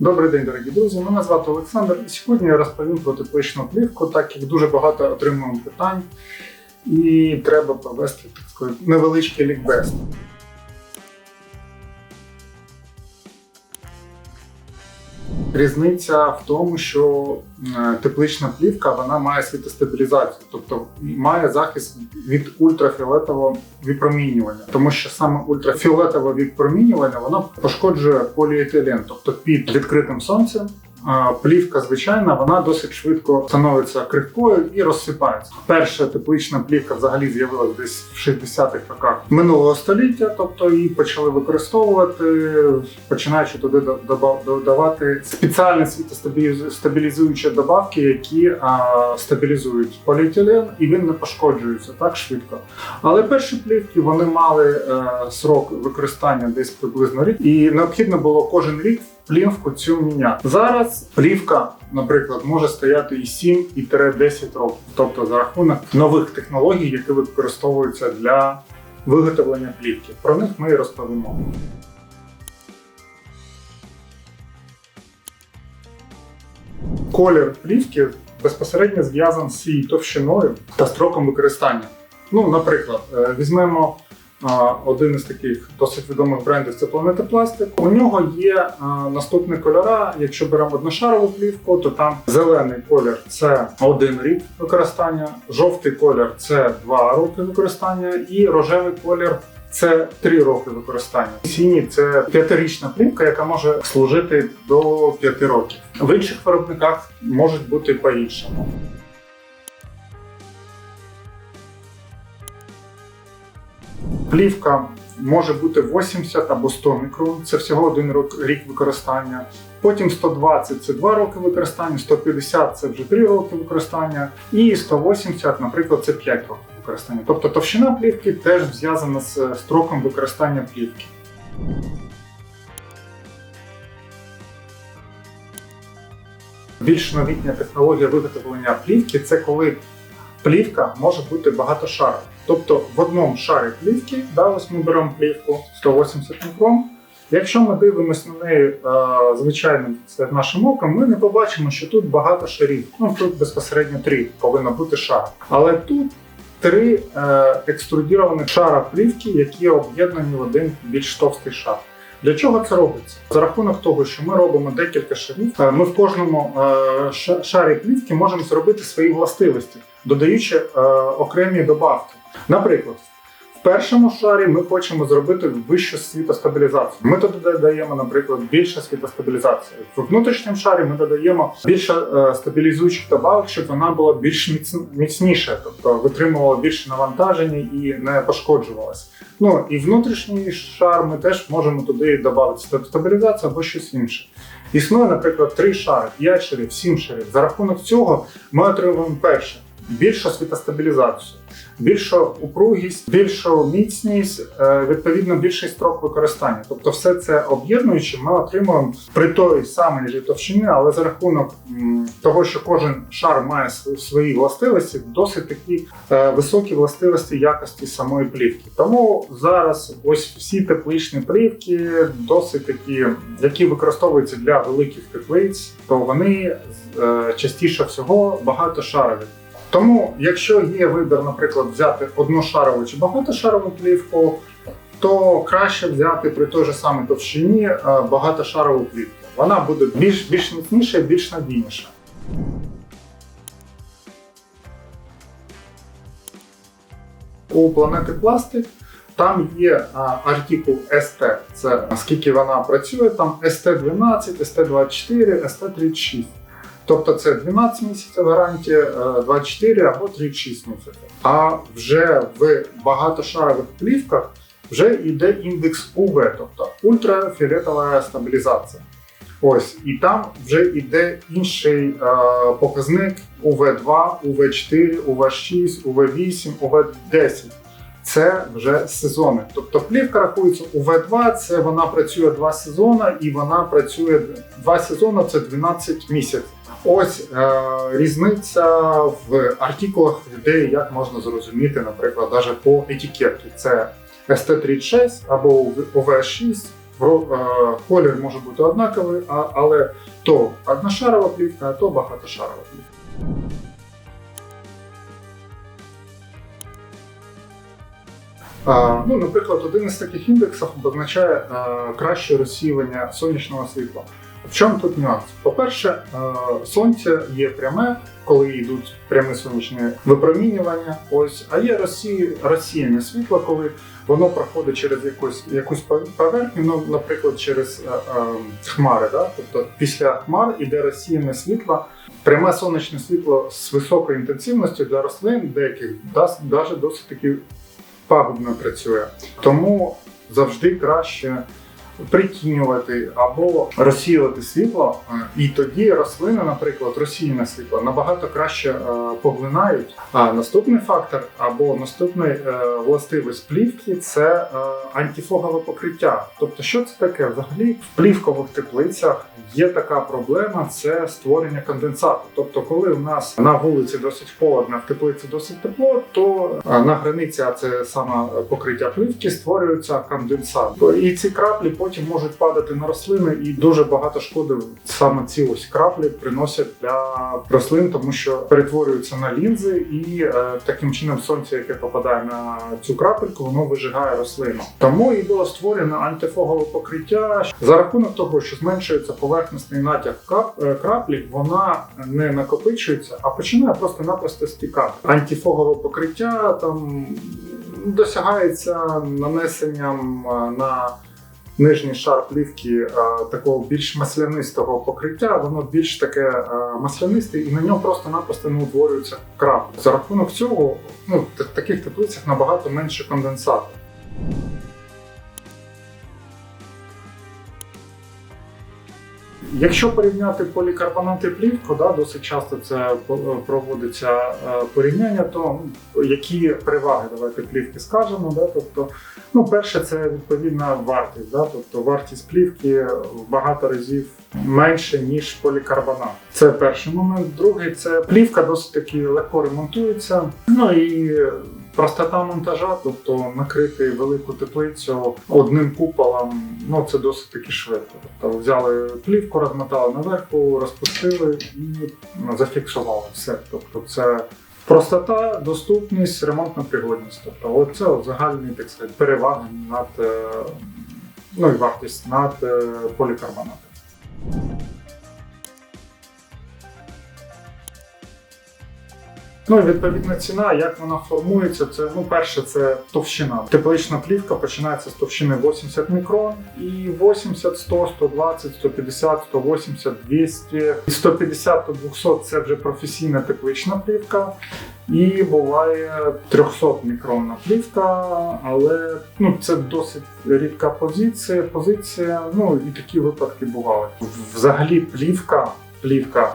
Добрий день, дорогі друзі. Мене звати Олександр, і сьогодні я розповім про тепличну плівку, так як дуже багато отримуємо питань, і треба провести так сказати, невеличкий лікбез. Різниця в тому, що е, теплична плівка вона має світостабілізацію, тобто має захист від ультрафіолетового випромінювання, тому що саме ультрафіолетове випромінювання воно пошкоджує поліетилен, тобто під відкритим сонцем. Плівка звичайна, вона досить швидко становиться крихкою і розсипається. Перша теплична плівка взагалі з'явилася десь в 60-х роках минулого століття, тобто її почали використовувати, починаючи туди дода- додавати спеціальні світостабілізуючі добавки, які стабілізують поліетилен, і він не пошкоджується так швидко. Але перші плівки вони мали е, срок використання десь приблизно рік, і необхідно було кожен рік плівку цю міняти. Зараз плівка, наприклад, може стояти і 7, і 10 років, тобто за рахунок нових технологій, які використовуються для виготовлення плівки. Про них ми і розповімо. Колір плівки безпосередньо зв'язаний з її товщиною та строком використання. Ну, наприклад, е, візьмемо один із таких досить відомих брендів це Планета Пластик. У нього є наступні кольори. Якщо беремо одношарову плівку, то там зелений колір це один рік використання, жовтий колір це два роки використання, і рожевий колір. Це три роки використання. Сіній це п'ятирічна плівка, яка може служити до п'яти років. В інших виробниках можуть бути по-іншому. Плівка може бути 80 або 100 мікрон, це всього один рік використання. Потім 120 це 2 роки використання, 150 це вже 3 роки використання, і 180, наприклад, це 5 років використання. Тобто товщина плівки теж зв'язана з строком використання плівки. Більш новітня технологія виготовлення плівки це коли плівка може бути багатошарова. Тобто в одному шарі плівки, да, ось ми беремо плівку 180 мікрон. Якщо ми дивимося на неї е, звичайним це нашим оком, ми не побачимо, що тут багато шарів. Ну тут безпосередньо три повинно бути шар. Але тут три е, екструдірованих шара плівки, які об'єднані в один більш товстий шар. Для чого це робиться? За рахунок того, що ми робимо декілька шарів, е, ми в кожному шарі плівки можемо зробити свої властивості, додаючи окремі добавки. Наприклад, в першому шарі ми хочемо зробити вищу світостабілізацію. Ми туди додаємо, наприклад, більше світостабілізації. В внутрішньому шарі ми додаємо більше е, стабілізуючих добавок, щоб вона була більш міц- міцніша, тобто витримувала більше навантаження і не пошкоджувалася. Ну і внутрішній шар ми теж можемо туди додати стаб- стабілізацію або щось інше. Існує, наприклад, три шари, п'ять шарів, сім шарів. За рахунок цього ми отримуємо перше більшу світостабілізацію, більшу упругість, більшу міцність, е, відповідно більший строк використання. Тобто, все це об'єднуючи, ми отримуємо при той самій же але за рахунок того, що кожен шар має свої властивості, досить такі е, високі властивості якості самої плівки. Тому зараз ось всі тепличні плівки досить такі, які використовуються для великих теплиць, то вони е, частіше всього багатошарові. Тому, якщо є вибір, наприклад, взяти одношарову чи багатошарову плівку, то краще взяти при той же самій товщині е, багатошарову плівку. Вона буде більш більш міцніша і більш надійніша. У планети пластик там є а, артикул ST. Це наскільки вона працює, там ST12, ST24, ST36. Тобто це 12 місяців гарантія, е, 24 або 36 місяців. А вже в багатошарових плівках вже йде індекс UV, тобто ультрафіолетова стабілізація. Ось, і там вже йде інший е, показник UV2, UV4, UV6, UV8, UV10. Це вже сезони. Тобто плівка рахується UV2, це вона працює два сезони, і вона працює два сезони це 12 місяців. Ось е, різниця в артикулах людей, як можна зрозуміти, наприклад, навіть по етикетці. Це ST36 або UV6 вро- е, колір може бути однаковий, але то одношарова плівка, а то багатошарова плівка. А, ну, наприклад, один із таких індексів обозначає е, краще розсіювання сонячного світла. В чому тут нюанс? По-перше, е, сонце є пряме, коли йдуть пряме сонячне випромінювання. Ось, а є розсі... розсіяне світло, коли воно проходить через якусь, якусь поверхню, ну, наприклад, через е, е, хмари. Да? Тобто після хмар іде розсіяне світло. Пряме сонячне світло з високою інтенсивністю для рослин, деяких навіть досить таки пагубно працює. Тому завжди краще притінювати або розсіювати світло, е, і тоді рослини, наприклад, розсіяне світло набагато краще е, поглинають. А наступний фактор або наступний е, властивість плівки це антифогове покриття. Тобто, що це таке? Взагалі в плівкових теплицях є така проблема: це створення конденсату. Тобто, коли у нас на вулиці досить холодно, в теплиці досить тепло, то на границі, а це саме покриття плівки, створюється конденсат. І ці краплі потім можуть падати на рослини, і дуже багато шкоди саме ці ось краплі приносять для рослин, тому що перетворюються на лінзи, і е, таким чином сонце, яке попадає на цю крапельку, воно вижигає рослину. Тому і було створено антифогове покриття за рахунок того, що зменшується поверхностний натяг е, краплі, вона не накопичується, а починає просто-напросто стікати. Антифогове покриття там досягається нанесенням е, на нижній шар плівки е, такого більш маслянистого покриття, воно більш таке е, маслянисте, і на ньому просто-напросто не утворюються краплі. За рахунок цього, ну, в таких теплицях набагато менше конденсату. Якщо порівняти полікарбонат і плівку, да, досить часто це проводиться е, порівняння, то які переваги давайте плівки скажемо. Да, тобто, ну, перше, це відповідна вартість. Да, тобто вартість плівки в багато разів менше, ніж полікарбонат. Це перший момент. Другий це плівка досить таки легко ремонтується. Ну і простота монтажа, тобто накрити велику теплицю одним куполом, ну це досить таки швидко. Тобто взяли плівку, розмотали наверху, розпустили і зафіксували все. Тобто це. Простота, доступність, ремонтна пригодність. Тобто, оце от загальні так сказати, переваги над е, ну і вартість над е, полікарбонатом. Ну і відповідна ціна, як вона формується, це ну перше, це товщина. Теплична плівка починається з товщини 80 мікрон і 80, 100, 120, 150, 180, 200, і 150 до 200 це вже професійна теплична плівка. І буває 300 мікронна плівка, але ну це досить рідка позиція. Позиція. Ну і такі випадки бували. Взагалі, плівка, плівка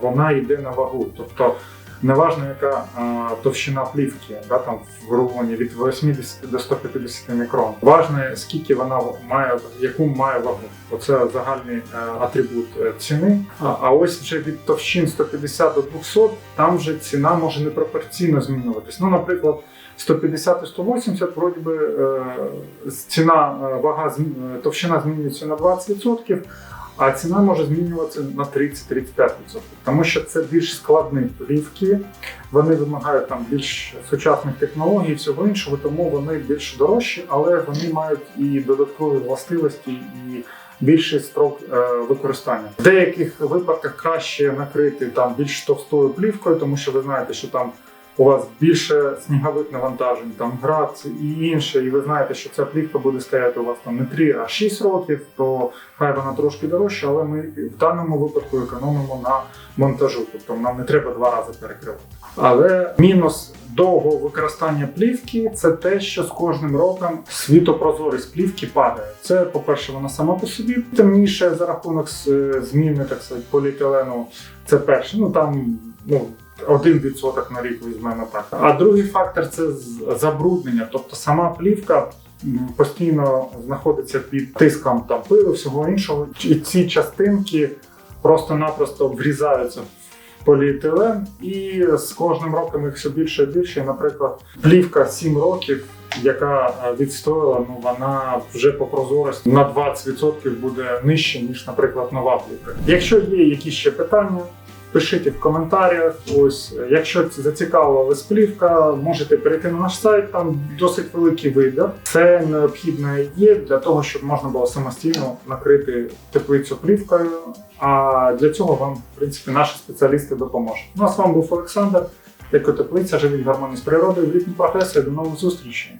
вона йде на вагу. Тобто неважно, яка е, товщина плівки, да, там в рулоні від 80 до 150 мікрон. Важне, скільки вона має, яку має вагу. Оце загальний е, атрибут е, ціни. А, а ось вже від товщин 150 до 200, там вже ціна може непропорційно змінюватись. Ну, наприклад. 150 і 180, вроді би, е, ціна, вага, товщина змінюється на 20%, а ціна може змінюватися на 30-35%. Тому що це більш складні плівки, вони вимагають там більш сучасних технологій і всього іншого, тому вони більш дорожчі, але вони мають і додаткові властивості, і більший строк е, використання. В деяких випадках краще накрити там більш товстою плівкою, тому що ви знаєте, що там у вас більше снігових навантажень, там град і інше, і ви знаєте, що ця плівка буде стояти у вас там не 3, а 6 років, то хай вона трошки дорожча, але ми в даному випадку економимо на монтажу, тобто нам не треба два рази перекривати. Але мінус довгого використання плівки це те, що з кожним роком світопрозорість плівки падає. Це, по-перше, вона сама по собі темніше за рахунок е, зміни так сказати, поліетилену. Це перше. Ну там ну. Один відсоток на рік візьмемо так. А другий фактор це забруднення. Тобто сама плівка постійно знаходиться під тиском там пилу, всього іншого. І ці частинки просто-напросто врізаються в поліетилен, і з кожним роком їх все більше і більше. Наприклад, плівка 7 років яка е, відстояла, ну вона вже по прозорості на 20% буде нижче, ніж, наприклад, нова плівка. Якщо є якісь ще питання, пишіть в коментарях. Ось, е, якщо зацікавила плівка, можете перейти на наш сайт, там досить великий вибір. Це необхідно є для того, щоб можна було самостійно накрити теплицю плівкою. А для цього вам, в принципі, наші спеціалісти допоможуть. Ну а з вами був Олександр. Екотеплиця, живіть в гармонії з природою, в літній професії. До нових зустрічей!